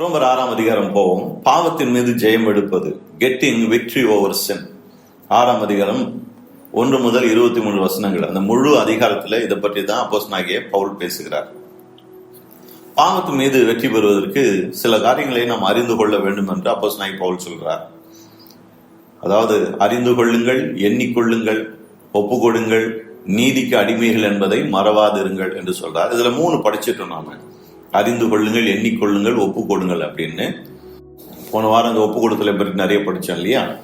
ரோமர் ஆறாம் அதிகாரம் போவோம். பாவத்தின் மீது ஜெயம் எடுப்பது கெட்டிங் விக்டரி ஓவர் சென் ஆறாம் அதிகாரம் ஒன்று முதல் இருபத்தி மூணு வசனங்கள். அந்த முழு அதிகாரத்தில் இதை பற்றி தான் அப்போஸ் பவுல் பேசுகிறார். பாவத்தின் மீது வெற்றி பெறுவதற்கு சில காரியங்களை நாம் அறிந்து கொள்ள வேண்டும் என்று அப்போஸ் பவுல் சொல்கிறார் அதாவது அறிந்து கொள்ளுங்கள் எண்ணிக்கொள்ளுங்கள் ஒப்புக்கொடுங்கள் நீதிக்கு அடிமைகள் என்பதை மறவாதிருங்கள் என்று சொல்றார். இதுல மூணு படிச்சிட்டோம் நாம. அறிந்து கொள்ளுங்கள் எண்ணிக்கொள்ளுங்கள் ஒப்புக்கொடுங்கள் அப்படின்னு. போன வாரம் அந்த ஒப்பு கொடுத்தலை பற்றி நிறைய படித்தோம் இல்லையா?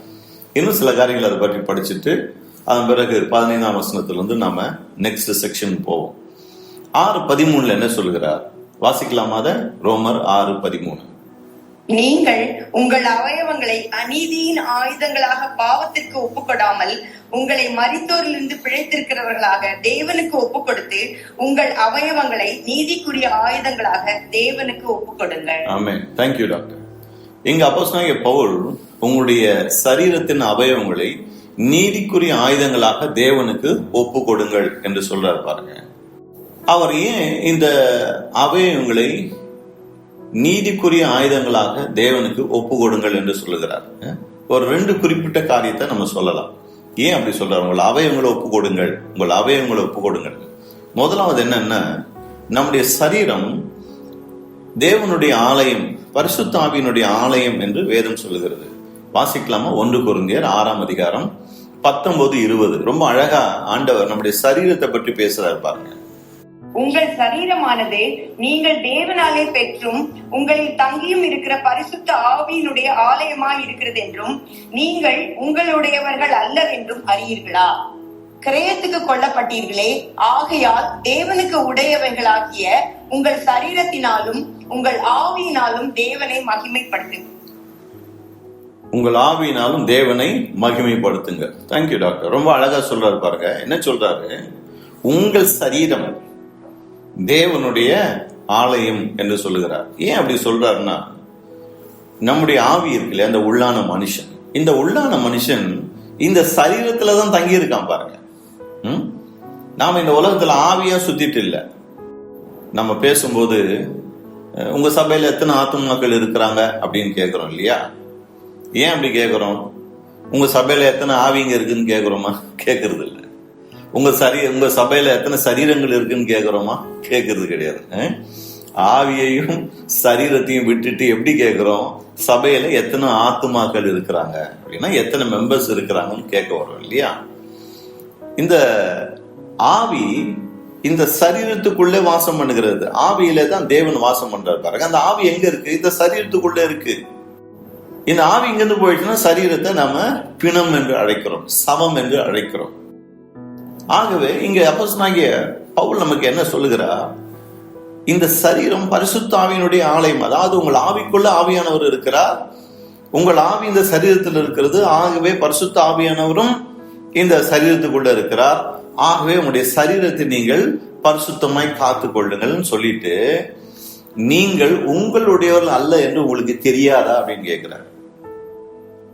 இன்னும் சில காரியங்கள் அதை பற்றி படிச்சுட்டு அதன் பிறகு பதினைந்தாம் வசனத்திலிருந்து நாம் நெக்ஸ்ட் செக்ஷன் போவோம். ஆறு பதிமூணில் என்ன சொல்கிறார் வாசிக்கலாமா அதை? ரோமர் ஆறு பதிமூணு. நீங்கள் உங்கள் அவயவங்களை அநீதியின் ஆயுதங்களாக பாவத்திற்கு ஒப்புக்கொடாமல் உங்களை மறித்தோரிலிருந்து பிழைத்திருக்கிறவர்களாக தேவனுக்கு ஒப்புக்கொடுத்து உங்கள் அவயவங்களை நீதிக்குரிய ஆயுதங்களாக தேவனுக்கு ஒப்புக்கொடுங்கள். ஆமே தேங்க்யூ டாக்டர் இங்க அப்போஸ்தலனாகிய பவுல் உங்களுடைய சரீரத்தின் அவயவங்களை நீதிக்குரிய ஆயுதங்களாக தேவனுக்கு ஒப்பு கொடுங்கள் என்று சொல்றாரு பாருங்க. அவர் ஏன் இந்த அவயவங்களை நீதிக்குரிய ஆயுதங்களாக தேவனுக்கு ஒப்பு கொடுங்கள் என்று சொல்லுகிறார். ஒரு ரெண்டு குறிப்பிட்ட காரியத்தை நம்ம சொல்லலாம். ஏன் அப்படி சொல்றாரு? உங்கள் அவயவங்களை ஒப்பு கொடுங்கள் உங்கள் அவயவங்களை ஒப்பு கொடுங்கள் முதலாவது என்னன்னா நம்முடைய சரீரம் தேவனுடைய ஆலயம் பரிசுத்தாவியினுடைய ஆலயம் என்று வேதம் சொல்லுகிறது. வாசிக்கலாமா? ஒன்று குருந்தியர் ஆறாம் அதிகாரம் பத்தொன்பது இருபது. ரொம்ப அழகா ஆண்டவர் நம்முடைய சரீரத்தை பற்றி பேசுறாரு பாருங்க. உங்கள் சரீரமானது நீங்கள் தேவனாலே பெற்றும் உங்களில் தங்கியும் இருக்கிற பரிசுத்த ஆவியினுடைய ஆலயமாய் இருக்கிறது என்றும் நீங்கள் உங்களுடையவர்கள் அல்லவென்றும் அறியீர்களா? கிரயத்துக்கு கொல்லப்பட்டீர்களே ஆகையால் தேவனுக்கு உடையவர்களாகிய உங்கள் சரீரத்தினாலும் உங்கள் ஆவியினாலும் தேவனை மகிமைப்படுத்து. உங்கள் ஆவியினாலும் தேவனை மகிமைப்படுத்துங்க தேங்க்யூ டாக்டர் ரொம்ப அழகா சொல்றாரு பாருங்க. என்ன சொல்றாரு? உங்கள் சரீரம் தேவனுடைய ஆலயம் என்று சொல்லுகிறார். ஏன் அப்படி சொல்றாருன்னா நம்முடைய ஆவி இருக்குல்ல அந்த உள்ளான மனுஷன். இந்த உள்ளான மனுஷன் இந்த சரீரத்துல தான் தங்கி இருக்கான் பாருங்க. ம்? நாம இந்த உலகத்துல ஆவியா சுத்திட்டு இல்லை. நம்ம பேசும்போது உங்க சபையில எத்தனை ஆத்மாக்கள் இருக்கிறாங்க அப்படின்னு கேட்கிறோம் இல்லையா? ஏன் அப்படி கேட்குறோம் உங்க சபையில எத்தனை ஆவிங்க இருக்குன்னு கேட்குறோமா கேட்கறது இல்லை. உங்க சரி உங்க சபையில எத்தனை சரீரங்கள் இருக்குன்னு கேட்குறோமா கேட்கறது கிடையாது. ஆவியையும் சரீரத்தையும் விட்டுட்டு எப்படி கேட்குறோம் சபையில எத்தனை ஆத்துமாக்கள் இருக்கிறாங்க? அப்படின்னா எத்தனை மெம்பர்ஸ் இருக்கிறாங்கன்னு கேட்க வரோம் இல்லையா? இந்த ஆவி இந்த சரீரத்துக்குள்ளே வாசம் பண்ணுகிறது. ஆவியில தான் தேவன் வாசம் பண்றாரு பாருங்க. அந்த ஆவி எங்க இருக்கு? இந்த சரீரத்துக்குள்ள இருக்கு. இந்த ஆவி இங்கிருந்து போயிடுச்சுன்னா சரீரத்தை நாம பிணம் என்று அழைக்கிறோம் சமம் என்று அழைக்கிறோம். ஆகவே இங்க அப்போஸ்தலனாகிய பவுல் நமக்கு என்ன சொல்லுகிறா? இந்த சரீரம் பரிசுத்தாவியினுடைய ஆலயம் அதாவது உங்கள் ஆவிக்குள்ள ஆவியானவர் இருக்கிறார். உங்கள் ஆவி இந்த சரீரத்தில் இருக்கிறது. ஆகவே பரிசுத்த ஆவியானவரும் இந்த சரீரத்துக்குள்ள இருக்கிறார். ஆகவே உங்களுடைய சரீரத்தை நீங்கள் பரிசுத்தமாய் காத்து கொள்ளுங்கள்னு சொல்லிட்டு நீங்கள் உங்களுடையவர்கள் அல்ல என்று உங்களுக்கு தெரியாதா அப்படின்னு கேட்கிறார்.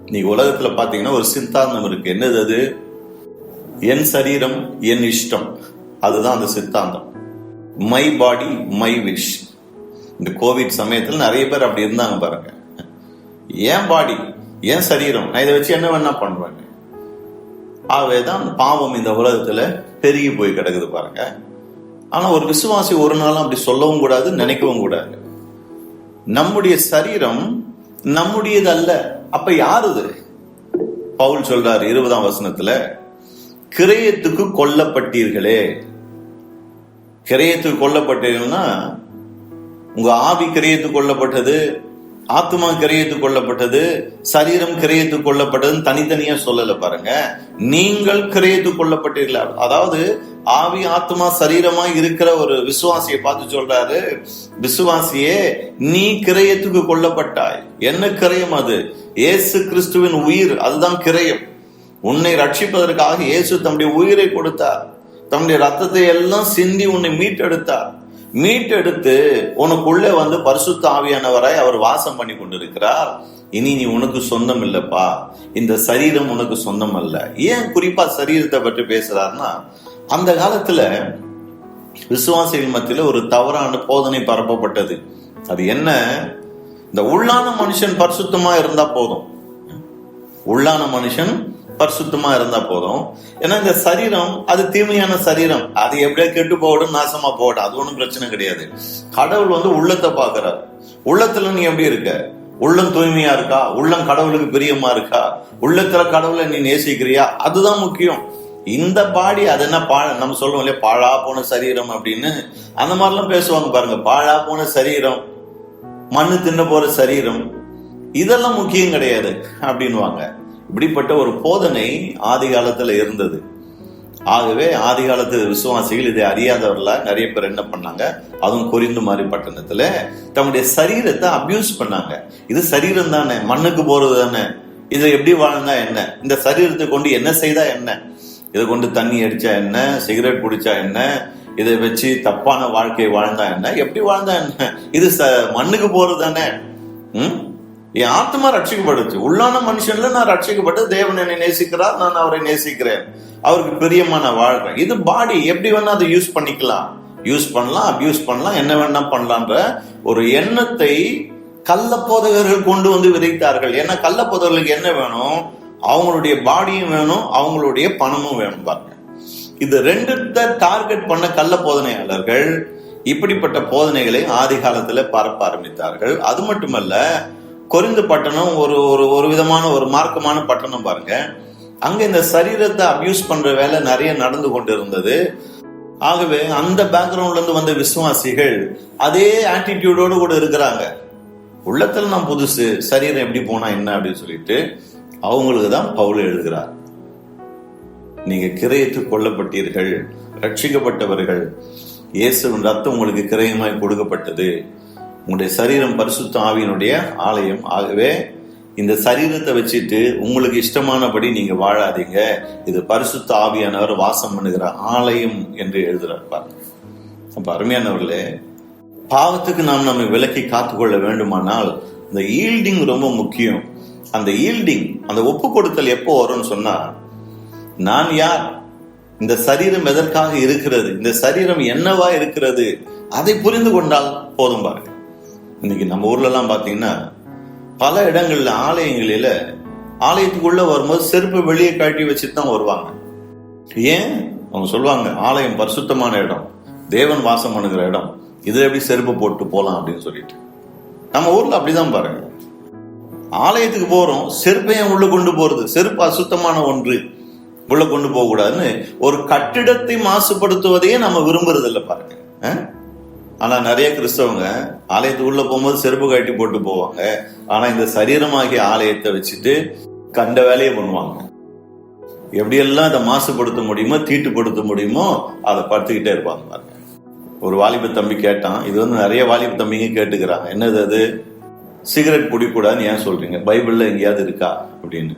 நீ உலகத்துல பாத்தீங்கன்னா ஒரு சித்தாந்தம் இருக்கு. என்னது அது? என் சரீரம் என் இஷ்டம். அதுதான் அந்த சித்தாந்தம். மை பாடி மை விஷ் இந்த கோவிட் சமயத்தில் நிறைய பேர் அப்படி இருந்தாங்க பாருங்க. என் பாடி என் சரீரம். நான் இதை வச்சு என்ன வேணா பண்ணுவேன். ஆகவே தான் பாவம் இந்த உலகத்துல பெருகி போய் கிடக்குது பாருங்க. ஆனா ஒரு விசுவாசி ஒரு நாளும் அப்படி சொல்லவும் கூடாது நினைக்கவும் கூடாது. நம்முடைய சரீரம் நம்முடையது அல்ல அப்ப யாருது பவுல் சொல்றாரு இருபதாம் வசனத்துல கிரயத்துக்கு கொல்லப்பட்டீர்களே. கிரயத்துக்கு கொல்லப்பட்டீர்கள்னா உங்க ஆவி கிரயத்துக்கு கொல்லப்பட்டது ஆத்மா கிரயத்துக்கு கொல்லப்பட்டது சரீரம் கிரயத்துக்கு கொல்லப்பட்டதுன்னு தனித்தனியா சொல்லல பாருங்க. நீங்கள் கிரயத்துக்கு கொல்லப்பட்டீர்களா? அதாவது ஆவி ஆத்மா சரீரமா இருக்கிற ஒரு விசுவாசியை பார்த்து சொல்றாரு விசுவாசியே நீ கிரயத்துக்கு கொல்லப்பட்டாய். என்ன கிரயம் அது? ஏசு கிறிஸ்துவின் உயிர் அதுதான் கிரயம். உன்னை ரட்சிப்பதற்காக இயேசு தம்முடைய உயிரை கொடுத்தார். தம்முடைய ரத்தத்தை எல்லாம் சிந்தி உன்னை மீட்டெடுத்தார். மீட்டெடுத்து உனக்குள்ளே வந்து பரிசுத்த ஆவியானவராய் அவர் வாசம் பண்ணி கொண்டிருக்கிறார். இனி நீ உனக்கு சொந்தம் இல்லப்பா இந்த சரீரம் உனக்கு சொந்தம் அல்ல ஏன் குறிப்பா சரீரத்தை பற்றி பேசுறாருன்னா அந்த காலத்துல விசுவாசிகள் மத்தியில ஒரு தவறான போதனை பரப்பப்பட்டது. அது என்ன? இந்த உள்ளான மனுஷன் பரிசுத்தமா இருந்தா போதும். உள்ளான மனுஷன் பரிசுத்தமா இருந்தா போதும். ஏன்னா இந்த சரீரம் அது தீமையான சரீரம். அது எப்படியா கெட்டு போகட்டும் நாசமா போகட்டும். அது ஒன்றும் பிரச்சனை கிடையாது. கடவுள் வந்து உள்ளத்தை பாக்குறார் உள்ளத்துல நீ எப்படி இருக்க? உள்ளம் தூய்மையா இருக்கா? உள்ளம் கடவுளுக்கு பிரியமா இருக்கா? உள்ளத்துல கடவுளை நீ நேசிக்கிறியா? அதுதான் முக்கியம். இந்த பாடி அது என்ன பா நம்ம சொல்லுவோம் இல்லையா? பாழா போன சரீரம் அப்படின்னு. அந்த மாதிரிலாம் பேசுவாங்க பாருங்க. பாழா போன சரீரம் மண்ணு தின்ன போற சரீரம். இதெல்லாம் முக்கியம் கிடையாது. அப்படின்வாங்க இப்படிப்பட்ட ஒரு போதனை ஆதி காலத்துல இருந்தது. ஆகவே ஆதி காலத்து விசுவாசிகள் இதை அறியாதவர்களா நிறைய பேர் என்ன பண்ணாங்க? அதுவும் குறிந்து மாதிரி பட்டணத்துல தம்முடைய சரீரத்தை அபியூஸ் பண்ணாங்க. இது சரீரம் தானே மண்ணுக்கு போறது தானே இதை எப்படி வாழ்ந்தா என்ன? இந்த சரீரத்தை கொண்டு என்ன செய்தா என்ன? இதை கொண்டு தண்ணி அடிச்சா என்ன? சிகரெட் குடிச்சா என்ன? இதை வச்சு தப்பான வாழ்க்கை வாழ்ந்தா என்ன? எப்படி வாழ்ந்தா என்ன? இது ச- மண்ணுக்கு போறது தானே ம்? என் ஆத்மா ரட்சிக்கப்படுச்சு. உள்ளான மனுஷன்ல நான் ரட்சிக்கப்பட்டு தேவன் என்னை நேசிக்கிறார் நான் அவரை நேசிக்கிறேன். அவருக்கு பிரியமா நான் வாழ்றேன் இது பாடி எப்படி வேணா அதை யூஸ் பண்ணிக்கலாம். யூஸ் பண்ணலாம் அப்யூஸ் பண்ணலாம் என்ன வேணா பண்ணலான்ற ஒரு எண்ணத்தை கள்ள போதகர்கள் கொண்டு வந்து விதைத்தார்கள். ஏன்னா கள்ள போதகர்களுக்கு என்ன வேணும்? அவங்களுடைய பாடியும் வேணும் அவங்களுடைய பணமும் வேணும் பாருங்க. இது ரெண்டு டார்கெட் பண்ண கள்ள போதனையாளர்கள் இப்படிப்பட்ட போதனைகளை ஆதி காலத்துல பரப்ப ஆரம்பித்தார்கள். அது மட்டுமல்ல கொரிந்து பட்டணம் ஒரு ஒரு ஒரு விதமான ஒரு மார்க்கமான பட்டணம் பாருங்க. அங்க இந்த சரீரத்தை அபியூஸ் பண்ற வேலை நிறைய நடந்து கொண்டு இருந்தது ஆகவே அந்த பேக்ரவுண்ட்ல இருந்து வந்த விசுவாசிகள் அதே ஆட்டிடியூடோடு கூட இருக்கிறாங்க. உள்ளத்துல நான் புதுசு சரீரம் எப்படி போனா என்ன அப்படின்னு சொல்லிட்டு அவங்களுக்கு தான் பவுல் எழுதுகிறார். நீங்க கிரயத்து கொல்லப்பட்டீர்கள் ரட்சிக்கப்பட்டவர்கள். இயேசுவின் ரத்தம் உங்களுக்கு கிரயமாய் கொடுக்கப்பட்டது. உங்களுடைய சரீரம் பரிசுத்த ஆவியினுடைய ஆலயம். ஆகவே இந்த சரீரத்தை வச்சுட்டு உங்களுக்கு இஷ்டமானபடி நீங்க வாழாதீங்க. இது பரிசுத்த ஆவியானவர் வாசம் பண்ணுகிற ஆலயம் என்று எழுதுறார் பாருங்க. அப்ப அருமையானவர்களே பாவத்துக்கு நாம் நம்மை விலக்கி காத்துக்கொள்ள வேண்டுமானால் இந்த ஈல்டிங் ரொம்ப முக்கியம். அந்த ஈல்டிங் அந்த ஒப்பு கொடுத்தல் எப்போ வரும்னு சொன்னா நான் யார்? இந்த சரீரம் எதற்காக இருக்கிறது? இந்த சரீரம் என்னவா இருக்கிறது? அதை புரிந்து கொண்டால் போதும் பாருங்க. இன்னைக்கு நம்ம ஊர்லலாம் பார்த்தீங்கன்னா பல இடங்களில் ஆலயங்களில் ஆலயத்துக்குள்ள வரும்போது செருப்பு வெளியே கழட்டி வச்சுட்டு தான் வருவாங்க. ஏன்? அவங்க சொல்லுவாங்க ஆலயம் பரிசுத்தமான இடம் தேவன் வாசம் பண்ணுகிற இடம் இதுல எப்படி செருப்பு போட்டு போகலாம் அப்படின்னு சொல்லிட்டு. நம்ம ஊர்ல அப்படிதான் பாருங்க. ஆலயத்துக்கு போறோம் செருப்பையும் உள்ள கொண்டு போறது? செருப்பு அசுத்தமான ஒன்று உள்ள கொண்டு போக கூடாதுன்னு ஒரு கட்டிடத்தை மாசுபடுத்துவதையே நம்ம விரும்புறது இல்லை பாருங்க ஆனால் நிறைய கிறிஸ்தவங்க ஆலயத்துக்குள்ள போகும்போது செருப்பு கட்டி போட்டு போவாங்க. ஆனால் இந்த சரீரமாகிய ஆலயத்தை வச்சுட்டு கண்ட வேலையை பண்ணுவாங்க. எப்படியெல்லாம் அதை மாசுபடுத்த முடியுமோ தீட்டுப்படுத்த முடியுமோ அதை படுத்துக்கிட்டே இருப்பாங்க பாருங்க. ஒரு வாலிப தம்பி கேட்டான் இது வந்து நிறைய வாலிப தம்பிங்க கேட்டுக்கிறாங்க. என்னது அது? சிகரெட் பிடிக்கூடாதுன்னு ஏன் சொல்றீங்க? பைபிள்ல எங்கேயாவது இருக்கா? அப்படின்னு.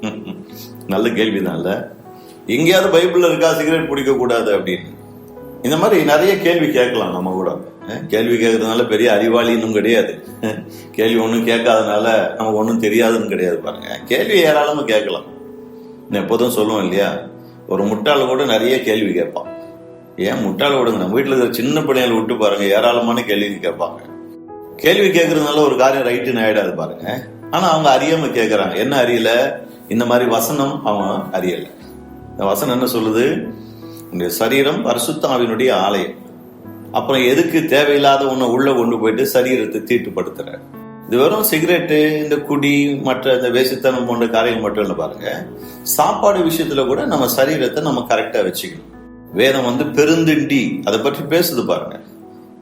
ம், ம். நல்ல எங்கேயாவது பைபிள்ல இருக்கா? சிகரெட் பிடிக்க கூடாது அப்படின்னு. இந்த மாதிரி நிறைய கேள்வி கேட்கலாம் நம்ம கூட. கேள்வி கேட்கறதுனால பெரிய அறிவாளின்னு கிடையாது. கேள்வி ஒன்றும் கேட்காதனால நமக்கு ஒன்றும் தெரியாதுன்னு கிடையாது பாருங்க. கேள்வி ஏராளமாக கேட்கலாம். நான் எப்போதும் சொல்லுவோம் இல்லையா? ஒரு முட்டாள் கூட நிறைய கேள்வி கேட்பான். ஏன் முட்டாள் விடுங்க? நம்ம வீட்டில் இருக்கிற சின்ன பிள்ளைங்களை விட்டு பாருங்க ஏராளமான கேள்வி கேட்பாங்க. கேள்வி கேட்கறதுனால ஒரு காரியம் ரைட்டுன்னு ஆயிடாது பாருங்க. ஆனா அவங்க அறியாம கேட்கறாங்க. என்ன அறியல? இந்த மாதிரி வசனம் அவன் அறியல. இந்த வசனம் என்ன சொல்லுது? உன்னுடைய சரீரம் பரிசுத்தாவினுடைய ஆலயம். அப்புறம் எதுக்கு தேவையில்லாத உன்னை உள்ள கொண்டு போயிட்டு சரீரத்தை தீட்டுப்படுத்துற? இது வெறும் சிகரெட்டு இந்த குடி மற்ற இந்த வேசித்தனம் போன்ற காரியங்கள் மட்டும் இல்லை பாருங்க. சாப்பாடு விஷயத்துல கூட நம்ம சரீரத்தை நம்ம கரெக்டா வச்சுக்கணும். வேதம் வந்து பெருந்திண்டி. அதை பற்றி பேசுது பாருங்க.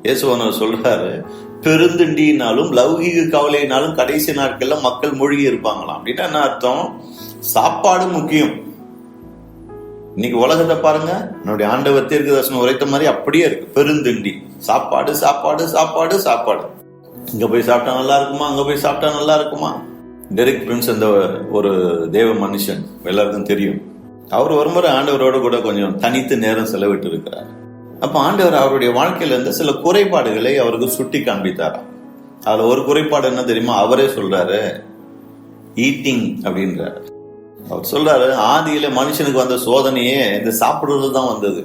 இயேசுவனர் சொல்றாரு பெருந்திண்டினாலும் லௌகீக கவலையினாலும் கடைசி நாட்கள்ல மக்கள் மூழ்கி இருப்பாங்களாம். அப்படின்னா என்ன அர்த்தம்? சாப்பாடு முக்கியம். இன்னைக்கு உலகத்தை பாருங்க என்னுடைய ஆண்டவர் தீர்க்கதர்சனம் உரைத்த மாதிரி அப்படியே இருக்கு. பெருந்திண்டி. சாப்பாடு சாப்பாடு சாப்பாடு சாப்பாடு. இங்க போய் சாப்பிட்டா நல்லா இருக்குமா? அங்க போய் சாப்பிட்டா நல்லா இருக்குமா? டெரிக் பிரின்ஸ் அந்த ஒரு தேவ மனுஷன் எல்லாருக்கும் தெரியும். அவர் ஒரு முறை ஆண்டவரோட கூட கொஞ்சம் தனித்து நேரம் செலவிட்டு இருக்கிறார் அப்ப ஆண்டவர் அவருடைய வாழ்க்கையில இருந்து சில குறைபாடுகளை அவருக்கு சுட்டி காண்பித்தாராம் அதுல ஒரு குறைபாடு என்ன தெரியுமா? அவரே சொல்றாரு ஈட்டிங் அப்படின்றாரு. அவர் சொல்றாரு ஆதியில மனுஷனுக்கு வந்த சோதனையே இந்த சாப்பிடுறது தான் வந்தது.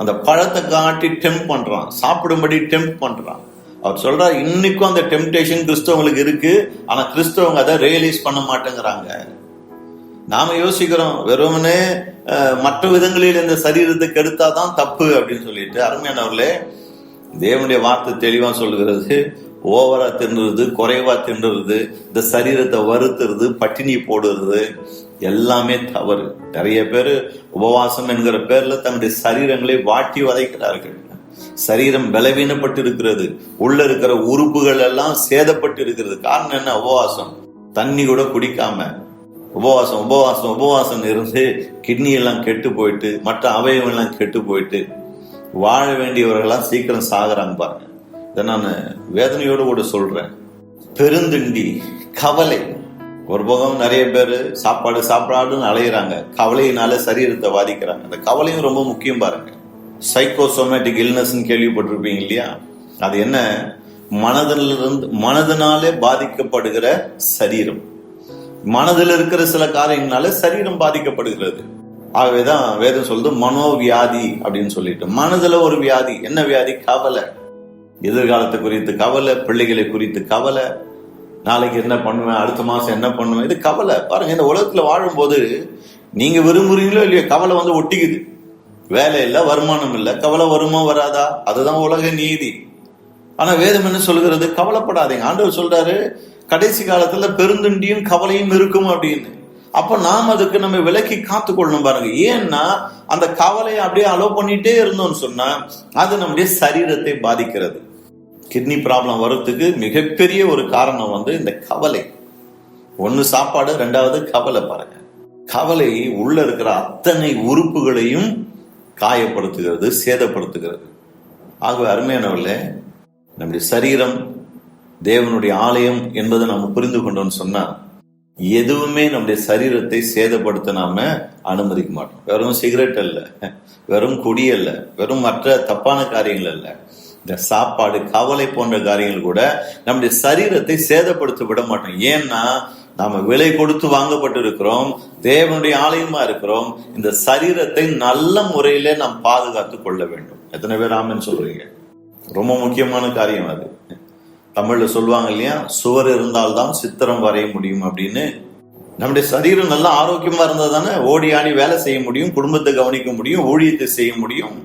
அந்த பழத்தை காட்டி டெம்ப் பண்றான். சாப்பிடும்படி டெம்ப் பண்றான். அவர் சொல்றாரு இன்னைக்கும் அந்த டெம்டேஷன் கிறிஸ்தவங்களுக்கு இருக்கு ஆனா கிறிஸ்தவங்க அதை ரியலைஸ் பண்ண மாட்டேங்கிறாங்க. நாம யோசிக்கிறோம் வெறுமனே மற்ற விதங்களில் இந்த சரீரத்தை கெடுத்தாதான் தப்பு அப்படின்னு சொல்லிட்டு அருமையானவர்களே தேவனுடைய வார்த்தை தெளிவா சொல்லுகிறது. ஓவரா தின்னுறது குறைவா தின்னுறது இந்த சரீரத்தை வருத்துறது பட்டினி போடுறது எல்லாமே தவறு. நிறைய பேர் உபவாசம் என்கிற பேர்ல தன்னுடைய சரீரங்களை வாட்டி வதைக்கிறார்கள். சரீரம் பலவீனப்பட்டு இருக்கிறது உள்ள இருக்கிற உறுப்புகள் எல்லாம் சேதப்பட்டு இருக்கிறது காரணம் என்ன? உபவாசம். தண்ணி கூட குடிக்காம. உபவாசம் உபவாசம் உபவாசம் இருந்து கிட்னி எல்லாம் கெட்டு போயிட்டு மற்ற அவயவம் எல்லாம் கெட்டு போயிட்டு வாழ வேண்டியவர்கள்லாம் சீக்கிரம் சாகுறாங்க பாருங்க. இதை நான் வேதனையோடு கூட சொல்றேன். பெருந்திண்டி கவலை. ஒரு பக்கம் நிறைய பேர் சாப்பாடு சாப்பாடுன்னு அலையிறாங்க. கவலையினால சரீரத்தை பாதிக்கிறாங்க. அந்த கவலையும் ரொம்ப முக்கியம் பாருங்க. சைக்கோசோமேட்டிக் இல்னஸ்ன்னு கேள்விப்பட்டிருப்பீங்க இல்லையா? அது என்ன? மனதிலிருந்து மனதினாலே பாதிக்கப்படுகிற சரீரம். மனதில் இருக்கிற சில காரியங்களால சரீரம் பாதிக்கப்படுகிறது. ஆகவேதான் வேதம் சொல்லுது மனோவியாதி அப்படின்னு சொல்லிட்டு. மனதுல ஒரு வியாதி. என்ன வியாதி? கவலை. எதிர்காலத்தை குறித்து கவலை பிள்ளைகளை குறித்து கவலை. நாளைக்கு என்ன பண்ணுவேன் அடுத்த மாதம் என்ன பண்ணுவேன் இது கவலை. பாருங்க இந்த உலகத்தில் வாழும்போது நீங்கள் விரும்புறீங்களோ இல்லையோ கவலை வந்து ஒட்டிக்குது. வேலை இல்லை வருமானம் இல்லை கவலை வருமா வராதா? அதுதான் உலக நீதி. ஆனால் வேதம் என்ன சொல்கிறது கவலைப்படாதீங்க. ஆண்டவர் சொல்றாரு கடைசி காலத்தில் பெருந்துண்டியும் கவலையும் இருக்கும் அப்படின்னு. அப்ப நாம் அதுக்கு நம்ம விலக்கி காத்து கொள்ளணும் பாருங்க. ஏன்னா அந்த கவலையை அப்படியே அலோ பண்ணிட்டே இருந்தோம்னு சொன்னா அது நம்முடைய சரீரத்தை பாதிக்கிறது. கிட்னி ப்ராப்ளம் வர்றதுக்கு மிகப்பெரிய ஒரு காரணம் வந்து இந்த கவலை. ஒன்று சாப்பாடு ரெண்டாவது கவலை பாருங்க. கவலை உள்ள இருக்கிற அத்தனை உறுப்புகளையும் காயப்படுத்துகிறது சேதப்படுத்துகிறது. ஆகவே அருமையானவர்களே நம்முடைய சரீரம் தேவனுடைய ஆலயம் என்பதை நம்ம புரிந்து கொண்டோம்னு சொன்னா எதுவுமே நம்முடைய சரீரத்தை சேதப்படுத்த நாம அனுமதிக்க மாட்டோம். வெறும் சிகரெட் அல்ல வெறும் குடி அல்ல வெறும் மற்ற தப்பான காரியங்கள் அல்ல. இந்த சாப்பாடு கவலை போன்ற காரியங்கள் கூட நம்முடைய சரீரத்தை சேதப்படுத்த விட மாட்டோம். ஏன்னா நாம விலை கொடுத்து வாங்கப்பட்டு இருக்கிறோம் தேவனுடைய ஆலயமா இருக்கிறோம் இந்த சரீரத்தை நல்ல முறையில நாம் பாதுகாத்து கொள்ள வேண்டும். எத்தனை பேர் ஆமன் சொல்றீங்க? ரொம்ப முக்கியமான காரியம் அது. தமிழ்ல சொல்லுவாங்க இல்லையா? சுவர் இருந்தால்தான் சித்திரம் வரைய முடியும் அப்படின்னு. நம்முடைய சரீரம் நல்லா ஆரோக்கியமா இருந்தா தானே ஓடி ஆடி வேலை செய்ய முடியும் குடும்பத்தை கவனிக்க முடியும் ஊழியத்தை செய்ய முடியும்.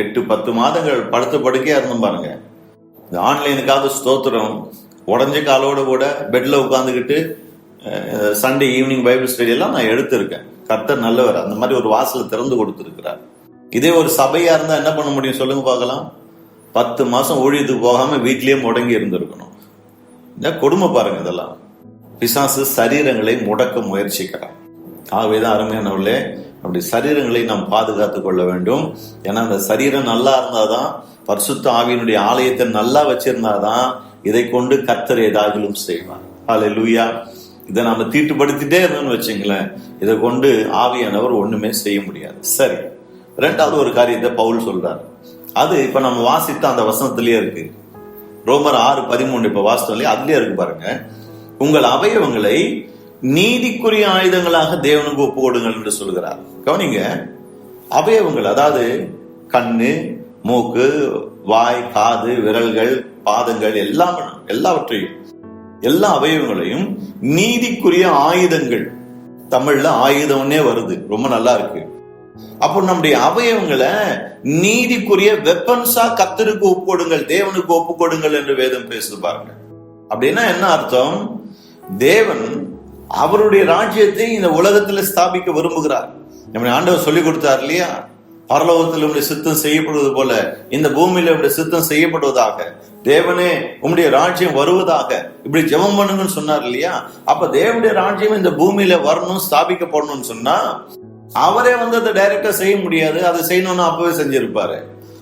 எட்டு பத்து மாதங்கள் படுத்து படுக்கையா இருந்தோம் பாருங்க. இந்த ஆன்லைனுக்காக ஸ்தோத்திரம். உடஞ்ச காலோட கூட பெட்ல உட்காந்துக்கிட்டு சண்டே ஈவினிங் பைபிள் ஸ்டடி எல்லாம் நான் எடுத்திருக்கேன். கர்த்தர் நல்லவர் அந்த மாதிரி ஒரு வாசலை திறந்து கொடுத்துருக்கிறார். இதே ஒரு சபையா இருந்தா என்ன பண்ண முடியும் சொல்லுங்க பார்க்கலாம். பத்து மாசம் ஊழியத்துக்கு போகாம வீட்லயே முடங்கி இருந்திருக்கணும். இந்த கொடுமை பாருங்க இதெல்லாம். பிசாசு சரீரங்களை முடக்க முயற்சிக்கிறான் ஆகவேதான் அருமையானவர்களே அப்படி சரீரங்களை நாம் பாதுகாத்துக் கொள்ள வேண்டும். ஏன்னா அந்த சரீரம் நல்லா இருந்தாதான் பரிசுத்த ஆவியினுடைய ஆலயத்தை நல்லா வச்சிருந்தாதான் இதை கொண்டு கர்த்தர் ஏதாகிலும் செய்வார். ஹalleluya லூயா இதை நாம தீட்டுப்படுத்திட்டே இருந்தோம்னு வச்சுங்களேன். இதை கொண்டு ஆவியானவர் ஒண்ணுமே செய்ய முடியாது. சரி. ரெண்டாவது ஒரு காரியத்தை பவுல் சொல்றாரு. அது இப்ப நம்ம வாசித்த அந்த வசனத்திலேயே இருக்கு. ரோமர் ஆறு பதிமூணு இப்ப வாசித்தோம் இல்லையா? அதுலயே இருக்கு பாருங்க. உங்கள் அவயவங்களை நீதிக்குரிய ஆயுதங்களாக தேவனுக்கு ஒப்பு கொடுங்கள் என்று சொல்கிறார். கவனிங்க அவயவங்கள் அதாவது கண்ணு மூக்கு வாய் காது விரல்கள் பாதங்கள் எல்லாம் எல்லாவற்றையும் எல்லா அவயவங்களையும் நீதிக்குரிய ஆயுதங்கள். தமிழ்ல ஆயுதம்னே வருது ரொம்ப நல்லா இருக்கு. அப்போ நம்முடைய அவயவங்களை நீதிக்குரிய வெப்பன்ஸா கத்தருக்கு ஒப்பு கொடுங்கள் தேவனுக்கு ஒப்பு கொடுங்கள் என்று வேதம் பேசுது பாருங்க. அப்படின்னா என்ன அர்த்தம்? தேவன் அவருடைய ராஜ்யத்தை இந்த உலகத்துல ஸ்தாபிக்க விரும்புகிறார். நம்ம ஆண்டவர் சொல்லி கொடுத்தார் இல்லையா? பரலோகத்தில் உடைய சித்தம் செய்யப்படுவது போல இந்த பூமியில உடைய சித்தம் செய்யப்படுவதாக தேவனே உம்முடைய ராஜ்யம் வருவதாக இப்படி ஜெபம் பண்ணுங்கன்னு சொன்னார் இல்லையா? அப்ப தேவனுடைய ராஜ்யம் இந்த பூமியில வரணும் ஸ்தாபிக்கப்படணும்னு சொன்னா அவரே வந்து அதை டைரக்டா செய்ய முடியாது. அதை செய்யணும்னு அப்பவே செஞ்சிருப்பாரு.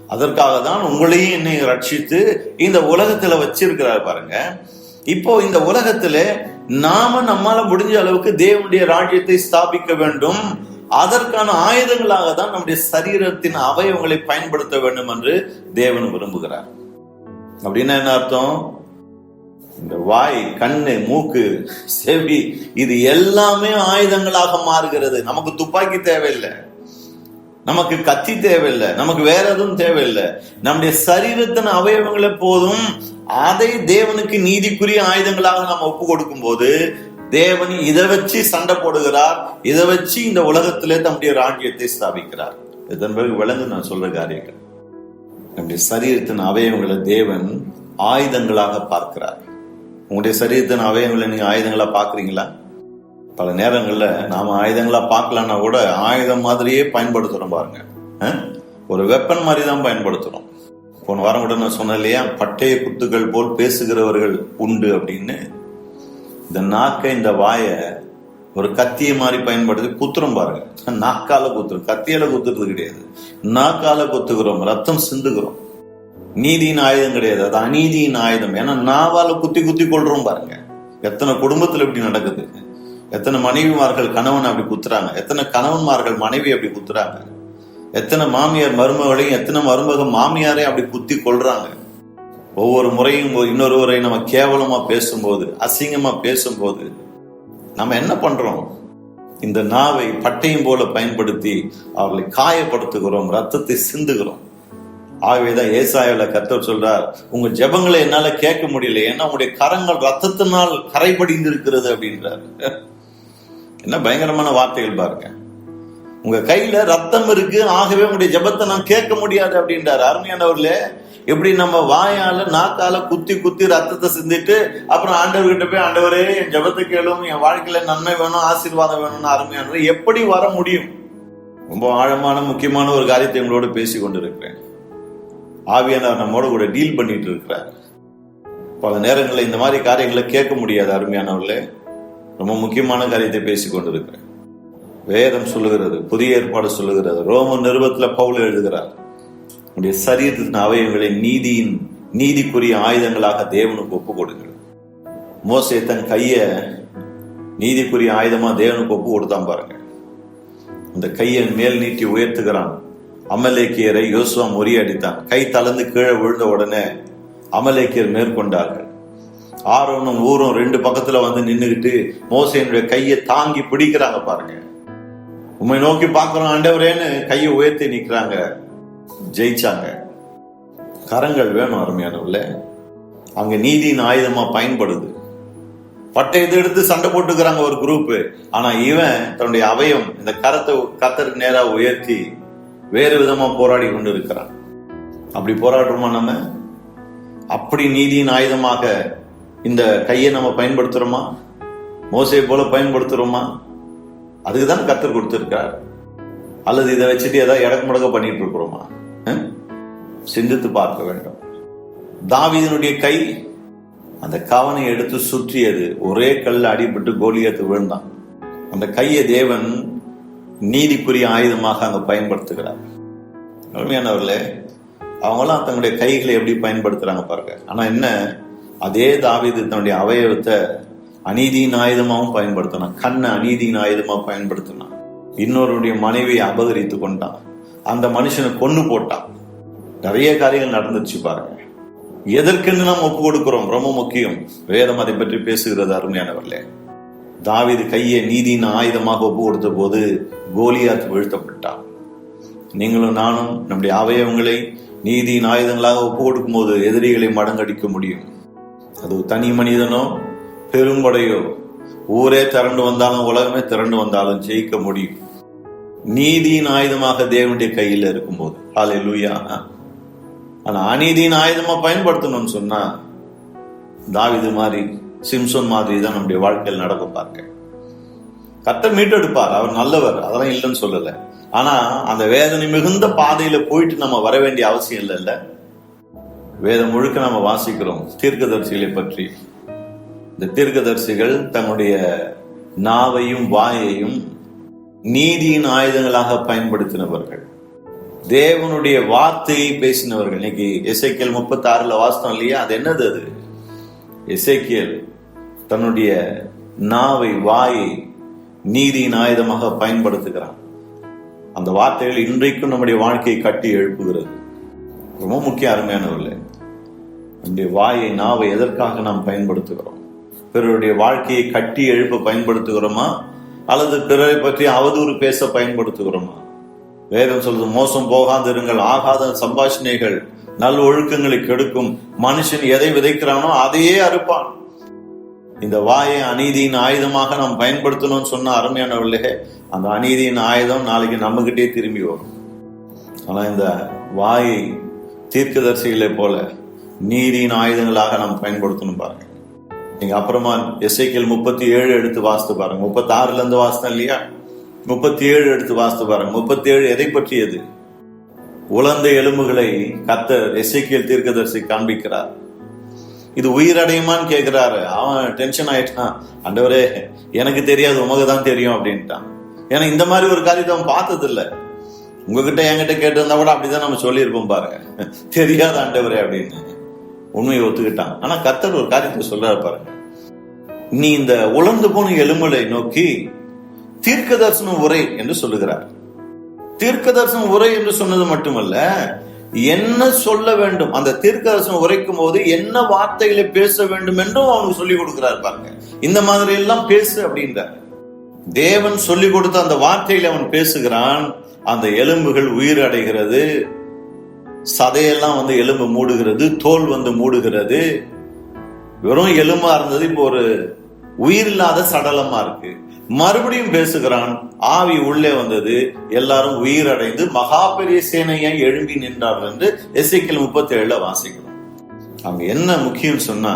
அதற்காக தான் உங்களையும் என்னை ரட்சித்து இந்த உலகத்துல வச்சிருக்கிறார் பாருங்க. இப்போ இந்த உலகத்துல நாம நம்மால முடிஞ்ச அளவுக்கு தேவனுடைய ராஜ்யத்தை ஸ்தாபிக்க வேண்டும். அதற்கான ஆயுதங்களாக தான் நம்முடைய சரீரத்தின் அவயவங்களை பயன்படுத்த வேண்டும் என்று தேவன் விரும்புகிறார். அப்படின்னா என்ன அர்த்தம்? இந்த வாய் கண்ணு மூக்கு செவி இது எல்லாமே ஆயுதங்களாக மாறுகிறது. நமக்கு துப்பாக்கி தேவையில்லை. நமக்கு கத்தி தேவையில்லை. நமக்கு வேற எதுவும் தேவையில்லை. நம்முடைய சரீரத்தின் அவயவங்களை போதும். அதை தேவனுக்கு நீதிக்குரிய ஆயுதங்களாக நம்ம ஒப்பு கொடுக்கும் போது தேவன் இதை வச்சு சண்டை போடுகிறார். இதை வச்சு இந்த உலகத்திலே தம்முடைய ராஜ்யத்தை ஸ்தாபிக்கிறார். இதன் பிறகு விளங்கு நான் சொல்ற காரியங்கள். நம்முடைய சரீரத்தின் அவயவங்களை தேவன் ஆயுதங்களாக பார்க்கிறார். உங்களுடைய சரீரத்தின் அவயங்களை நீங்க ஆயுதங்களா பாக்குறீங்களா பல நேரங்களில் நாம் ஆயுதங்களா பார்க்கலன்னா கூட ஆயுதம் மாதிரியே பயன்படுத்துகிறோம் பாருங்க. ஒரு வெப்பன் மாதிரி தான் பயன்படுத்துகிறோம் போன வாரம் கூட நான் சொன்னேன் இல்லையா? பட்டய குத்துகள் போல் பேசுகிறவர்கள் உண்டு அப்படின்னு. இந்த நாக்கை இந்த வாயை ஒரு கத்தியை மாதிரி பயன்படுத்தி குத்துறோம் பாருங்க. நாக்கால குத்துறோம். கத்தியால குத்துறது கிடையாது. நாக்கால குத்துக்கிறோம் ரத்தம் சிந்துகிறோம். நீதியின் ஆயுதம் கிடையாது. அது அநீதியின் ஆயுதம். ஏன்னா நாவால குத்தி குத்தி கொள்றோம் பாருங்க. எத்தனை குடும்பத்தில் இப்படி நடக்குது? எத்தனை மனைவிமார்கள் கணவன் அப்படி குத்துறாங்க? எத்தனை கணவன்மார்கள் மனைவி அப்படி குத்துறாங்க? எத்தனை மாமியார் மருமகளையும் எத்தனை மருமக மாமியாரையும் அப்படி குத்தி கொள்றாங்க ஒவ்வொரு முறையும் இன்னொருவரை நம்ம கேவலமா பேசும்போது அசிங்கமா பேசும்போது நம்ம என்ன பண்றோம்? இந்த நாவை பட்டையும் போல பயன்படுத்தி அவர்களை காயப்படுத்துகிறோம் ரத்தத்தை சிந்துகிறோம். ஆகவேதான் ஏசாயால கத்தர் சொல்றார் உங்க ஜெபங்களை என்னால கேட்க முடியல. ஏன்னா உங்களுடைய கரங்கள் ரத்தத்தினால் கரைபடிந்திருக்கிறது அப்படின்றார். என்ன பயங்கரமான வார்த்தைகள் பாருங்க. உங்க கையில ரத்தம் இருக்கு ஆகவே உங்களுடைய ஜெபத்தை நான் கேட்க முடியாது அப்படின்றார். அருமையானவர்களே எப்படி நம்ம வாயால நாக்கால குத்தி குத்தி ரத்தத்தை சிந்திட்டு அப்புறம் ஆண்டவர்கிட்ட போய் ஆண்டவரே என் ஜெபத்தை கேளும் என் வாழ்க்கையில நன்மை வேணும் ஆசீர்வாதம் வேணும்னு அருமையானவர் எப்படி வர முடியும்? ரொம்ப ஆழமான முக்கியமான ஒரு காரியத்தை உங்களோட பேசி கொண்டிருக்கிறேன். ஆவியானவர் நம்மோட கூட டீல் பண்ணிட்டு இருக்கிறார். பல நேரங்களில் இந்த மாதிரி காரியங்களை கேட்க முடியாது அருமையானவர்களே. ரொம்ப முக்கியமான காரியத்தை பேசிக் கொண்டிருக்கிறேன். வேதம் சொல்லுகிறது புதிய ஏற்பாடு சொல்லுகிறது. ரோம நிருபத்துல பவுல் எழுதுகிறார் உடைய சரீரத்தின் அவயங்களை நீதியின் நீதிக்குரிய ஆயுதங்களாக தேவனுக்கு ஒப்பு கொடுங்கள் மோசே தன் கைய நீதிக்குரிய ஆயுதமா தேவனுக்கு ஒப்பு கொடுத்தான் பாருங்க. அந்த கையை மேல் நீட்டி உயர்த்துகிறான். அமலேக்கியரை யோசுவா முறியடித்தான். கை தளர்ந்து கீழே விழுந்த உடனே அமலேக்கியர் மேற்கொண்டார்கள். ஆரோனும் ஊரும் ரெண்டு பக்கத்துல வந்து நின்றுகிட்டு மோசையினுடைய கையை தாங்கி பிடிக்கிறாங்க பாருங்க. உண்மை நோக்கி பார்க்கிறோம் ஆண்டவரேன்னு கையை உயர்த்தி நிற்கிறாங்க. ஜெயிச்சாங்க. கரங்கள் வேணும் அருமையானவர்கள. அங்க நீதியின் ஆயுதமா பயன்படுது. பட்டயத்தை எடுத்து சண்டை போட்டுக்கிறாங்க ஒரு குரூப் ஆனா இவன் தன்னுடைய அவயம் இந்த கரத்தை கத்தருக்கு நேரா உயர்த்தி வேறு விதமா போராடி கொண்டு இருக்கிறான் அப்படி போராடுறோமா நம்ம? அப்படி நீதியின் ஆயுதமாக இந்த கையை நம்ம பயன்படுத்துறோமா? மோசையை போல பயன்படுத்துறோமா? அதுக்கு தான் கத்தர் கொடுத்துருக்கார் அல்லது இதை வச்சுட்டு ஏதாவது இடக்கு முடக்க பண்ணிட்டு இருக்கிறோமா? சிந்தித்து பார்க்க வேண்டும். தாவிதனுடைய கை அந்த கவனை எடுத்து சுற்றியது. ஒரே கல் அடிபட்டு கோலியத்து விழுந்தான். அந்த கையை தேவன் நீதிக்குரிய ஆயுதமாக அங்க பயன்படுத்துகிறார். அருமையானவர்களே அவங்களாம் தங்களுடைய கைகளை எப்படி பயன்படுத்துறாங்க பாருங்க. ஆனா என்ன? அதே தாவீது தன்னுடைய அவயவத்தை அநீதியின் ஆயுதமாகவும் பயன்படுத்தினான். கண்ணை அநீதியின் ஆயுதமா பயன்படுத்தினான். இன்னொருடைய மனைவியை அபகரித்து கொண்டான். அந்த மனுஷனை கொண்டு போட்டான். நிறைய காரியங்கள் நடந்துச்சு பாருங்க. எதற்கென்று நாம் ஒப்பு கொடுக்கிறோம்? ரொம்ப முக்கியம். வேதம் அதை பற்றி பேசுகிறது அருமையானவர்களே. தாவிது கையை நீதியின் ஆயுதமாக ஒப்பு கொடுத்த போது கோலியாத் வீழ்த்தப்பட்டான். நீங்களும் நானும் நம்முடைய அவயவங்களை நீதியின் ஆயுதங்களாக ஒப்பு கொடுக்கும் போது எதிரிகளை மடங்கடிக்க முடியும். அது தனி மனிதனோ பெரும்படையோ. ஊரே திரண்டு வந்தாலும் உலகமே திரண்டு வந்தாலும் ஜெயிக்க முடியும். நீதியின் ஆயுதமாக தேவனுடைய கையில் இருக்கும்போது. ஹாலே லூயா ஆனா அநீதியின் ஆயுதமா பயன்படுத்தணும்னு சொன்னா தாவிது மாதிரி சிம்சோன் மாதிரி தான் நம்முடைய வாழ்க்கையில் நடக்க பாருங்க. கத்த மீட்டெடுப்பார். அவர் நல்லவர். அதெல்லாம் இல்லைன்னு சொல்லலை. ஆனா அந்த வேதனை மிகுந்த பாதையில போயிட்டு நம்ம வர வேண்டிய அவசியம் இல்லைல்ல. வேதம் முழுக்க நம்ம வாசிக்கிறோம் தீர்க்கதரிசிகளை பற்றி. இந்த தீர்க்கதரிசிகள் தன்னுடைய நாவையும் வாயையும் நீதியின் ஆயுதங்களாக பயன்படுத்தினவர்கள். தேவனுடைய வார்த்தையை பேசினவர்கள். இன்னைக்கு இசைக்கியல் முப்பத்தி ஆறுல வாசித்தோம் இல்லையா? அது என்னது அது? இசைக்கியல் தன்னுடைய நாவை வாயை நீதியின் ஆயுதமாக பயன்படுத்துகிறான். அந்த வார்த்தைகள் இன்றைக்கும் நம்முடைய வாழ்க்கையை கட்டி எழுப்புகிறது. ரொம்ப முக்கிய அருமையானவர்கள் நம்முடைய வாயை நாவை எதற்காக நாம் பயன்படுத்துகிறோம்? பிறருடைய வாழ்க்கையை கட்டி எழுப்ப பயன்படுத்துகிறோமா? அல்லது பிறரை பற்றி அவதூறு பேச பயன்படுத்துகிறோமா? வேதம் சொல்றது மோசம் போகாதிருங்கள் ஆகாத சம்பாஷணைகள் நல் ஒழுக்கங்களை கெடுக்கும் மனுஷன் எதை விதைக்கிறானோ அதையே அறுப்பான். இந்த வாயை அநீதியின் ஆயுதமாக நாம் பயன்படுத்தணும்னு சொன்ன அருமையானவர்களே அந்த அநீதியின் ஆயுதம் நாளைக்கு நம்மகிட்டே திரும்பி வரும். ஆனா இந்த வாயை தீர்க்கதரிசிகளை போல நீதியின் ஆயுதங்களாக நாம் பயன்படுத்தணும் பாருங்க. நீங்க அப்புறமா எஸ்ஐக்கியல் முப்பத்தி ஏழு எடுத்து வாசித்து பாருங்க. முப்பத்தி ஆறுல இருந்து வாசித்தேன் இல்லையா? முப்பத்தி ஏழு எடுத்து வாசித்து பாருங்க. முப்பத்தி ஏழு எதை பற்றியது? உலர்ந்த எலும்புகளை கத்தர் எஸ்ஐக்கியல் தீர்க்கதரிசி காண்பிக்கிறார். இது உயிரடையுமான்னு கேட்கிறாரு அவன் டென்ஷன் ஆயிட்டான். அண்டவரே எனக்கு தெரியாது உமக்கு தான் தெரியும் அப்படின்ட்டான். ஏன்னா இந்த மாதிரி ஒரு காரியத்தை அவன் பார்த்தது இல்லை உங்ககிட்ட என்கிட்ட கேட்டிருந்தா கூட அப்படிதான் நம்ம சொல்லியிருப்போம் பாருங்க. தெரியாது ஆண்டவரே அப்படின்னு. உண்மையை ஒத்துக்கிட்டான். ஆனா கத்தர் ஒரு காரியத்தை சொல்றாரு பாருங்க. நீ இந்த உலர்ந்து போன எலும்புகளை நோக்கி தீர்க்க தரிசன உரை என்று சொல்லுகிறார். தீர்க்க தரிசன உரை என்று சொன்னது மட்டுமல்ல என்ன சொல்ல வேண்டும்? அந்த தீர்க்க தரிசனம் உரைக்கும் போது என்ன வார்த்தைகளை பேச வேண்டும் என்றும் அவனுக்கு சொல்லி கொடுக்கிறார் பாருங்க. இந்த மாதிரி எல்லாம் பேசு அப்படின்றார். தேவன் சொல்லி கொடுத்த அந்த வார்த்தையில அவன் பேசுகிறான். அந்த எலும்புகள் உயிர் அடைகிறது. சதையெல்லாம் வந்து எலும்பு மூடுகிறது தோல் வந்து மூடுகிறது. வெறும் எலும்பா இருந்தது இப்போ ஒரு உயிர் இல்லாத சடலமா இருக்கு. மறுபடியும் பேசுகிறான் ஆவி உள்ளே வந்தது எல்லாரும் உயிர் அடைந்து மகா பெரிய சேனையை எழும்பி நின்றார்கள் என்று எஸ்ஐக்கியல் முப்பத்தி ஏழுல வாசிக்கிறோம். அவங்க என்ன முக்கியம் சொன்னா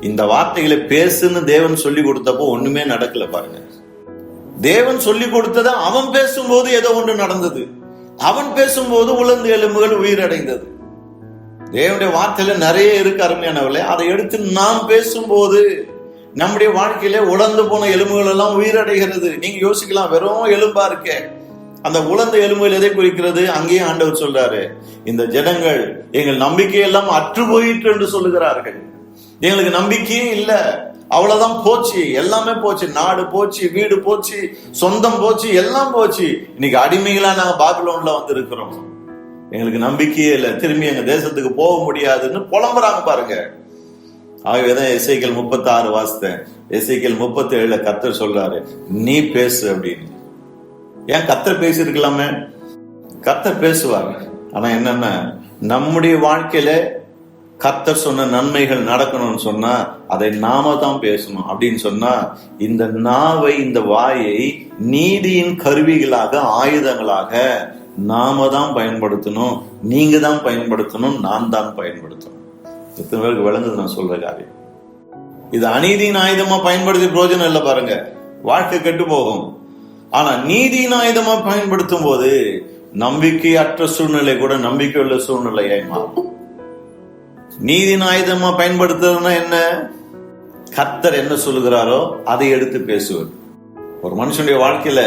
இந்த வார்த்தைகளை பேசுன்னு தேவன் சொல்லி கொடுத்தப்போ ஒண்ணுமே நடக்கல பாருங்க. தேவன் சொல்லி கொடுத்தத அவன் பேசும்போது ஏதோ ஒன்று நடந்தது. அவன் பேசும்போது உலர்ந்து எலும்புகள் உயிரடைந்தது. தேவனுடைய வார்த்தையில நிறைய இருக்கு அருமையானவர்களே. அதை எடுத்து நாம் பேசும்போது நம்முடைய வாழ்க்கையில உலர்ந்து போன எலும்புகள் எல்லாம் உயிரடைகிறது. நீங்க யோசிக்கலாம் வெறும் எலும்பா இருக்கே. அந்த உலர்ந்த எலும்புகள் எதை குறிக்கிறது? அங்கேயே ஆண்டவர் சொல்றாரு இந்த ஜனங்கள் எங்கள் நம்பிக்கையெல்லாம் அற்று போயிற்று என்று சொல்லுகிறார்கள். எங்களுக்கு நம்பிக்கையே இல்லை. அவ்வளவுதான் போச்சு. எல்லாமே போச்சு. நாடு போச்சு வீடு போச்சு சொந்தம் போச்சு எல்லாம் போச்சு. இன்னைக்கு அடிமைகளா நாங்க பாபிலோன்ல வந்து இருக்கிறோம் எங்களுக்கு நம்பிக்கையே இல்லை. திரும்பி எங்க தேசத்துக்கு போக முடியாதுன்னு புலம்புறாங்க பாருங்க. ஆகவேதான் எஸ்ஐக்கள் முப்பத்தி ஆறு வாசித்தேன். எஸ்ஐக்கள் முப்பத்தி ஏழுல கத்தர் சொல்றாரு நீ பேசு அப்படின்னு. ஏன் கத்தர் பேசியிருக்கலாமே? கத்தர் பேசுவாங்க ஆனா என்னன்னா நம்முடைய வாழ்க்கையில கத்தர் சொன்ன நன்மைகள் நடக்கணும்னு சொன்னா அதை நாம தான் பேசணும் அப்படின்னு சொன்னா இந்த நாவை இந்த வாயை நீதியின் கருவிகளாக ஆயுதங்களாக நாம தான் பயன்படுத்தணும். நீங்க தான் பயன்படுத்தணும் நான் தான் பயன்படுத்தணும். எத்தனை பேருக்கு விளங்குது நான் சொல்ற காரியம்? இது அநீதியின் ஆயுதமா பயன்படுத்தி பிரயோஜனம் இல்லை பாருங்க. வாழ்க்கை கெட்டு போகும். ஆனா நீதியின் ஆயுதமா பயன்படுத்தும் போது நம்பிக்கையற்ற சூழ்நிலை கூட நம்பிக்கையுள்ள சூழ்நிலையாய் மாறும். நீதின் ஆயுதமா பயன்படுத்துறதுனா என்ன? கத்தர் என்ன சொல்லுகிறாரோ அதை எடுத்து பேசுவது. ஒரு மனுஷனுடைய வாழ்க்கையில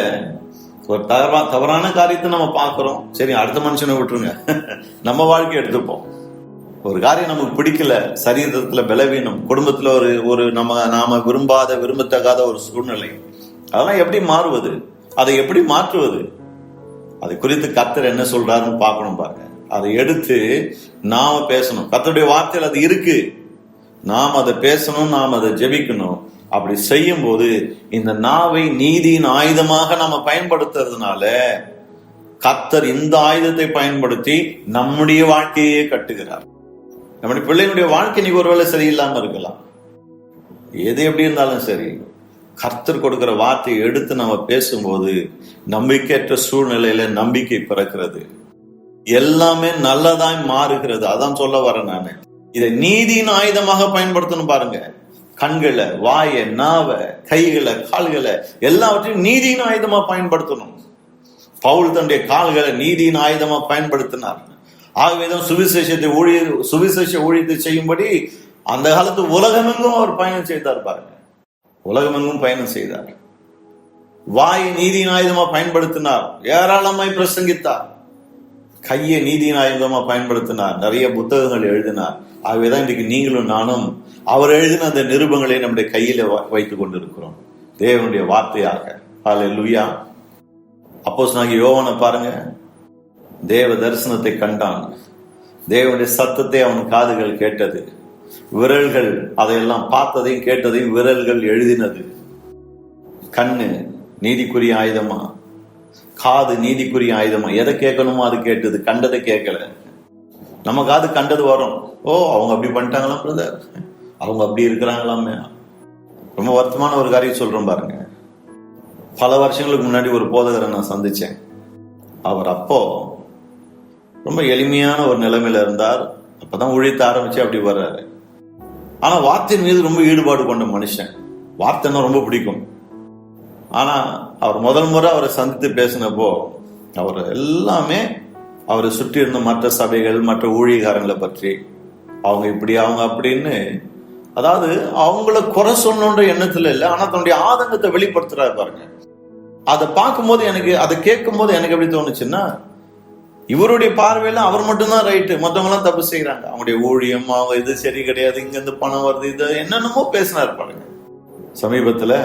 ஒரு தவறா தவறான காரியத்தை நம்ம பார்க்கிறோம். சரி அடுத்த மனுஷனை விட்டுருங்க. நம்ம வாழ்க்கையை எடுத்துப்போம். ஒரு காரியம் நமக்கு பிடிக்கல சரீரத்துல பலவீனம் குடும்பத்துல ஒரு ஒரு நம்ம நாம விரும்பாத விரும்பத்தகாத ஒரு சூழ்நிலை. அதெல்லாம் எப்படி மாறுவது? அதை எப்படி மாற்றுவது? அதை குறித்து கத்தர் என்ன சொல்றாருன்னு பார்க்கணும் பாருங்க. அதை எடுத்து நாம பேசணும். கத்தருடைய வார்த்தையில் அது இருக்கு. நாம் அதை பேசணும் நாம் அதை ஜெபிக்கணும். அப்படி செய்யும் போது இந்த நாவை நீதியின் ஆயுதமாக நாம பயன்படுத்துறதுனால கத்தர் இந்த ஆயுதத்தை பயன்படுத்தி நம்முடைய வாழ்க்கையே கட்டுகிறார். நம்முடைய பிள்ளைகளுடைய வாழ்க்கை நீ ஒருவேளை சரியில்லாம இருக்கலாம். எது எப்படி இருந்தாலும் சரி கர்த்தர் கொடுக்கிற வார்த்தையை எடுத்து நம்ம பேசும்போது நம்பிக்கையற்ற சூழ்நிலையில நம்பிக்கை பிறக்கிறது. எல்லாமே நல்லதாய் மாறுகிறது. அதான் சொல்ல வரேன் நானு. இதை நீதியின் ஆயுதமாக பயன்படுத்தணும் பாருங்க. கண்களை வாயை நாவ கைகளை கால்களை எல்லாவற்றையும் நீதியின் ஆயுதமா பயன்படுத்தணும். பவுல் தன்னுடைய கால்களை நீதியின் ஆயுதமா பயன்படுத்தினார். ஆகவேதான் சுவிசேஷத்தை ஊழிய சுவிசேஷ ஊழியத்தை செய்யும்படி அந்த காலத்து உலகமெங்கும் அவர் பயணம் செய்தார் பாருங்க. உலகமெங்கும் பயணம் செய்தார். வாய் நீதியின் ஆயுதமா பயன்படுத்தினார். ஏராளமாய் பிரசங்கித்தார். கையை நீதியின் ஆயுதமா பயன்படுத்தினார். நிறைய புத்தகங்கள் எழுதினார். ஆகவேதான் இன்றைக்கு நீங்களும் நானும் அவர் எழுதின அந்த நிருபங்களை நம்முடைய கையில வைத்துக் கொண்டிருக்கிறோம். தேவனுடைய வார்த்தையாக. ஹalleluya லுயா அப்போஸ் நாங்க யோவனை பாருங்க. தேவ தரிசனத்தை கண்டான். தேவனுடைய சத்தத்தை அவன் காதுகள் கேட்டது. விரல்கள் அதையெல்லாம் பார்த்ததையும் கேட்டதையும் விரல்கள் எழுதினது. கண்ணு நீதிக்குரிய ஆயுதமா? காது நீதிக்குரிய ஆயுதமா? எதை கேட்கணுமோ அது கேட்டது. கண்டதை கேட்கல. நம்ம காது கண்டது வரும். ஓ அவங்க அப்படி பண்ணிட்டாங்களாம் பிரதர் அவங்க அப்படி இருக்கிறாங்களாமே. ரொம்ப வருத்தமான ஒரு காரியம் சொல்றேன் பாருங்க. பல வருஷங்களுக்கு முன்னாடி ஒரு போதகரை நான் சந்திச்சேன். அவர் அப்போ ரொம்ப எளிமையான ஒரு நிலைமையில இருந்தார். அப்பதான் உழைத்த ஆரம்பிச்சு அப்படி வர்றாரு. ஆனா வார்த்தையின் மீது ரொம்ப ஈடுபாடு கொண்ட மனுஷன். வார்த்தைன்னா ரொம்ப பிடிக்கும். ஆனா அவர் முதல் முறை அவரை சந்தித்து பேசினப்போ அவர் எல்லாமே அவரை சுற்றி இருந்த மற்ற சபைகள் மற்ற ஊழியக்காரங்களை பற்றி அவங்க இப்படி அவங்க அப்படின்னு அதாவது அவங்கள குறை சொல்லணுன்ற எண்ணத்துல இல்லை ஆனா தன்னுடைய ஆதங்கத்தை வெளிப்படுத்துறாரு பாருங்க. அதை பார்க்கும்போது எனக்கு அதை கேட்கும்போது எனக்கு எப்படி தோணுச்சுன்னா இவருடைய பார்வையில அவர் மட்டும்தான் ரைட்டு மற்றவங்களாம் தப்பு செய்யறாங்க அவங்களுடைய ஊழியம் அவங்க இது சரி கிடையாது இங்க இருந்து பணம் வருது இது என்னென்னமோ பேசினார் பாருங்க. சமீபத்தில்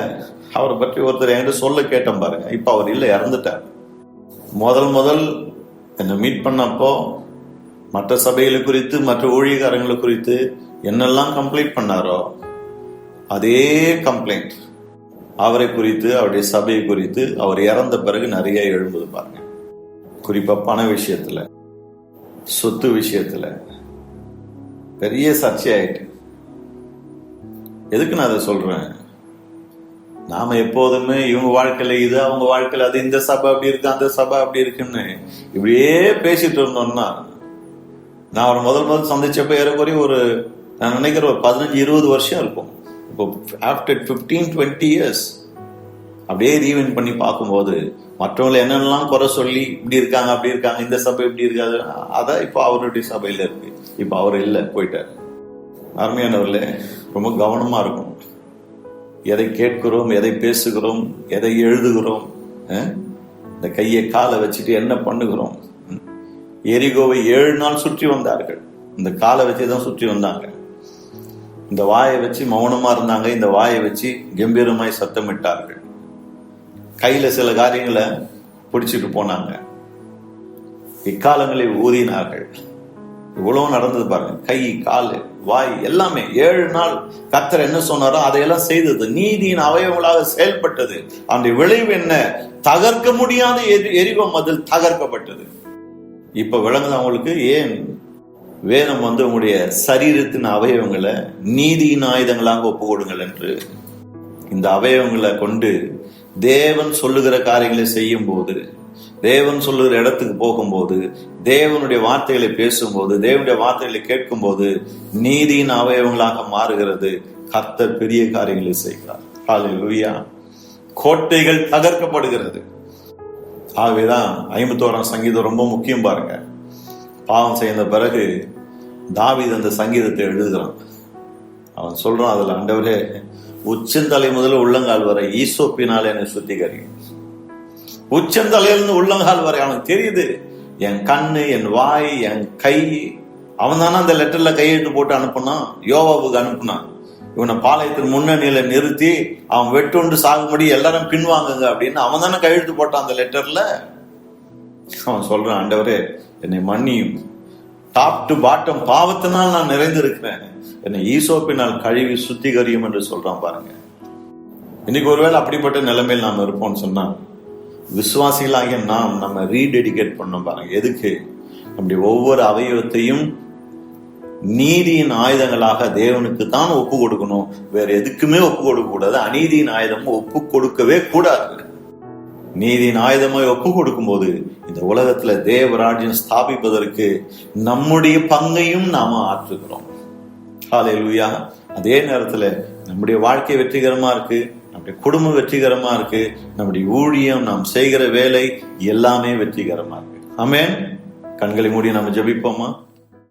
அவரை பற்றி ஒருத்தர் என்கிட்ட சொல்ல கேட்டேன் பாருங்க. இப்போ அவர் இல்லை இறந்துட்டார். முதல் முதல் என்னை மீட் பண்ணப்போ மற்ற சபைகளை குறித்து மற்ற ஊழியக்காரங்களை குறித்து என்னெல்லாம் கம்ப்ளைண்ட் பண்ணாரோ அதே கம்ப்ளைண்ட் அவரை குறித்து அவருடைய சபையை குறித்து அவர் இறந்த பிறகு நிறைய எழும்புது பாருங்க. குறிப்பாக பண விஷயத்தில் சொத்து விஷயத்தில் பெரிய சர்ச்சை ஆயிட்டு எதுக்கு நான் அதை சொல்கிறேன் நாம எப்போதுமே இவங்க வாழ்க்கையில இது அவங்க வாழ்க்கையில அது இந்த சபை அப்படி இருக்கு அந்த சபை அப்படி இருக்குன்னு இப்படியே பேசிட்டு இருந்தோம்னா நான் அவர் முதல் முதல் சந்திச்சப்ப ஏறக்குறைய ஒரு நான் நினைக்கிற ஒரு பதினஞ்சு இருபது வருஷம் இருக்கும். இப்போ ஆஃப்டர் ஃபிஃப்டீன் டுவெண்ட்டி இயர்ஸ் அப்படியே ரீவைண்ட் பண்ணி பார்க்கும்போது மற்றவங்களை என்னென்னலாம் குறை சொல்லி இப்படி இருக்காங்க அப்படி இருக்காங்க இந்த சபை இப்படி இருக்காது அதான் இப்போ அவருடைய சபையில் இருக்கு. இப்போ அவர் இல்லை போயிட்டார். அருமையானவர்களே ரொம்ப கவனமாக இருக்கும் எதை கேட்கிறோம் எதை பேசுகிறோம் எதை எழுதுகிறோம் இந்த கையை காலை வச்சுட்டு என்ன பண்ணுகிறோம்? எரிகோவை ஏழு நாள் சுற்றி வந்தார்கள். இந்த காலை வச்சு தான் சுற்றி வந்தாங்க. இந்த வாயை வச்சு மௌனமா இருந்தாங்க. இந்த வாயை வச்சு கம்பீரமாய் சத்தமிட்டார்கள். கையில சில காரியங்களை பிடிச்சிட்டு போனாங்க. இக்காலங்களில் ஊதினார்கள். இவ்வளவு நடந்தது பாருங்க. கை கால் வாய் எல்லாமே. ஏழு நாள் கத்தர் என்ன சொன்னாரோ அதையெல்லாம் செய்தது. நீதியின் அவயவங்களாக செயல்பட்டது. அந்த விளைவு என்ன? தகர்க்க முடியாத எரி- எரிவம் அதில் தகர்க்கப்பட்டது. இப்ப விளங்குது அவங்களுக்கு ஏன் வேதம் வந்து உங்களுடைய சரீரத்தின் அவயவங்களை நீதியின் ஆயுதங்களாக ஒப்பு கொடுங்கள் என்று. இந்த அவயவங்களை கொண்டு தேவன் சொல்லுகிற காரியங்களை செய்யும் போது தேவன் சொல்லுகிற இடத்துக்கு போகும்போது தேவனுடைய வார்த்தைகளை பேசும்போது தேவனுடைய வார்த்தைகளை கேட்கும்போது நீதியின் அவயவங்களாக மாறுகிறது. கர்த்தர் பெரிய காரியங்களை செய்கிறார். ஹalleluya கோட்டைகள் தகர்க்கப்படுகிறது. ஆகவேதான் ஐம்பத்தோராம் சங்கீதம் ரொம்ப முக்கியம் பாருங்க. பாவம் செய்த பிறகு தாவீது அந்த சங்கீதத்தை எழுதுகிறான். அவன் சொல்றான் அதுல ஆண்டவரே உச்சந்தலை முதல்ல உள்ளங்கால் வரை ஈசோப்பினால் என்னை சுத்திகரி உச்சந்தலையிலிருந்து உள்ளங்கால் வரை அவனுக்கு தெரியுது. என் கண்ணு என் வாய் என் கை. அவன் தானே அந்த லெட்டர்ல கையெழுத்து போட்டு அனுப்புனான். யோவாவுக்கு அனுப்புனான். இவனை பாளையத்தின் முன்னணியில நிறுத்தி அவன் வெட்டுண்டு சாகும்படி எல்லாரும் பின்வாங்குங்க அப்படின்னு அவன் தானே கையெழுத்து போட்டான் அந்த லெட்டர்ல அவன் சொல்றான் ஆண்டவரே என்னை மன்னியும். டாப் டு பாட்டம் பாவத்தினால் நான் நிறைந்திருக்கிறேன். என்னை ஈசோப்பினால் கழுவி சுத்திகரியும் என்று சொல்றான் பாருங்க. இன்னைக்கு ஒருவேளை அப்படிப்பட்ட நிலைமையில் நாம் இருப்போம்னு சொன்னா விசுவாசிகளாகிய நாம் நம்ம ரீடெடிகேட் பண்ணோம் பாருங்க. எதுக்கு? நம்முடைய ஒவ்வொரு அவயவத்தையும் நீதியின் ஆயுதங்களாக தேவனுக்கு தான் ஒப்பு கொடுக்கணும். வேற எதுக்குமே ஒப்பு கொடுக்க கூடாது. அநீதியின் ஆயுதமும் ஒப்பு கொடுக்கவே கூடாது. நீதியின் ஆயுதமாய் ஒப்பு கொடுக்கும்போது இந்த உலகத்துல தேவராஜ்யம் ஸ்தாபிப்பதற்கு நம்முடைய பங்கையும் நாம ஆற்றுகிறோம். ஹalleluya அதே நேரத்துல நம்முடைய வாழ்க்கை வெற்றிகரமா இருக்கு. நம்முடைய குடும்பம் வெற்றிகரமா இருக்கு. நம்முடைய ஊழியம் நாம் செய்கிற வேலை எல்லாமே வெற்றிகரமா இருக்கு. ஆமென். கண்களை மூடி நம்ம ஜெபிப்போமா?